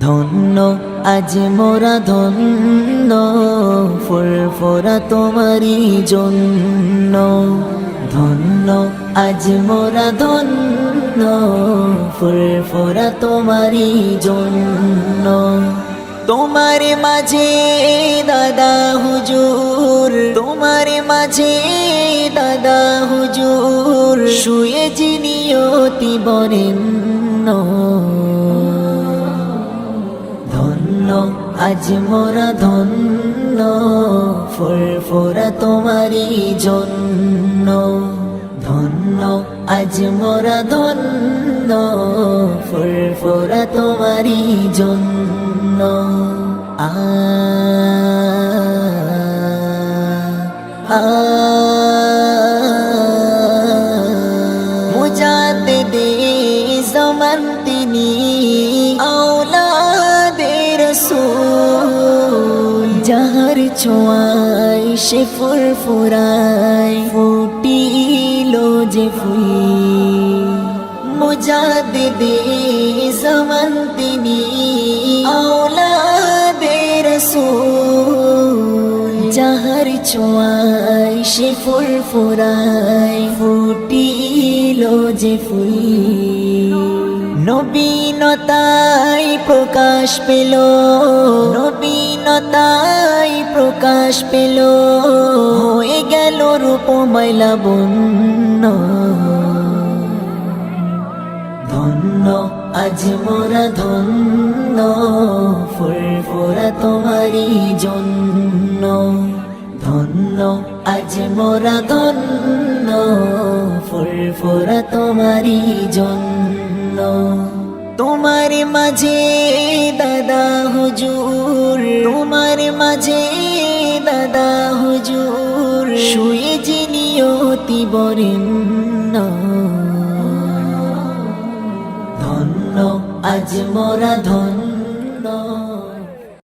ধন্য, আজ মোরা ধন্য, ফুরফোরা তোমারই জন্য। ধন্য, আজ মোরা ধন্য, ফুরফোরা তোমারই জন্য। তোমার মাঝে দাদা হুজুর, তোমার মাঝে দাদা হুজুর শুয়ে যিনি অতি বরেণ্য। ধন্য, আজ মোরা ধন্য, ফুরফোরা তোমারই জন্য। ধন্য, আজ মোরা ধন্য, ফুরফোরা তোমারই জন্য। আ আ মুজাদ্দিদে জামান তিনি ছোঁয়ায় সে ফুরফুরায় ফুটিল যে ফুল মুজাদ্দিদে জামান তিনি আওলাদের রসূল যাহার ছোঁয়ায় সে ফুল ফুরায় ফুটিল যে ফুল। নবীনতাই প্রকাশ পেল নবীনতাই প্রকাশ পেল। হয়ে গেল রূপময় লাবণ্য ধন্য, আজ মোরা ধন্য, ফুরফুরা তোমারই জন্য। ধন্য, আজ মোরা ধন্য, ফুরফুরা তোমারই জন্য। তোমার মাঝে দাদা হুজুর, তোমার মাঝে দাদা হুজুর, শুয়ে যিনি অতি বরেণ্য ধন্য, আজ মোরা ধন্য।